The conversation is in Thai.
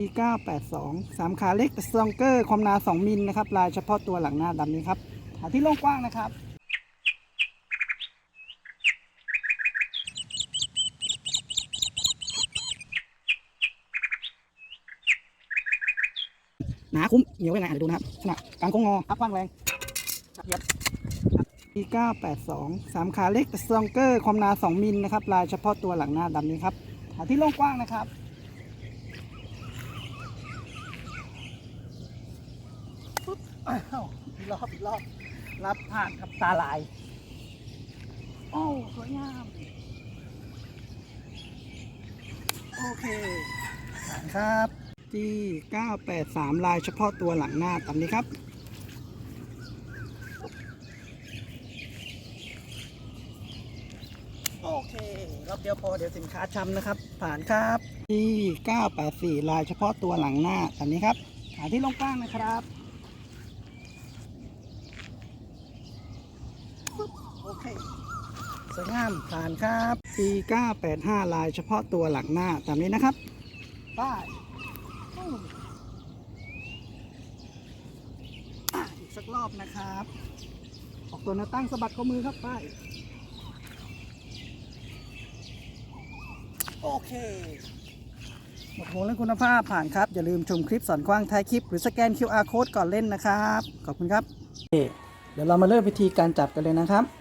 982สามขาเล็กสตองเกอร์ความหนา 2 มิลนะครับ ลายเฉพาะตัวหลังหน้าดำนี้ครับ หาที่โล่งกว้างนะครับหนาคุ้มเหนียวยังไงอะเดี๋ยวดูนะครับขนาดกลางโค้งงออัพกว้างแรงเทียบ982สามขาเล็กสตองเกอร์ความหนา 2 มิลนะครับ ลายเฉพาะตัวหลังหน้าดำนี้ครับ หาที่โล่งกว้างนะครับ ปุ๊บ อ้าวอีกรอบอีกรอบ รับผ่านครับตาลาย โอ้สวยงาม โอเคผ่านครับที่ 983 ลายเฉพาะตัวหลังหน้าตามนี้ครับ โอเค รอบเดียวพอเดี๋ยวสินค้าช้ำนะครับ ผ่านครับที่ 984 ลายเฉพาะตัวหลังหน้าตามนี้ครับหาที่ลงกว้างนะครับ โอเค สวยงามผ่านครับปี985 ลายเฉพาะตัวหลังหน้าตามนี้นะครับป้ายอีกสักรอบนะครับ ออกตัวหน้าตั้งสะบัดข้อมือครับป้ายโอเคหมดโหเรื่องคุณภาพผ่านครับ อย่าลืมชมคลิปสอนกว้างท้ายคลิป หรือสแกน QR code ก่อนเล่นนะครับ ขอบคุณครับ เดี๋ยวเรามาเริ่มวิธีการจับกันเลยนะครับ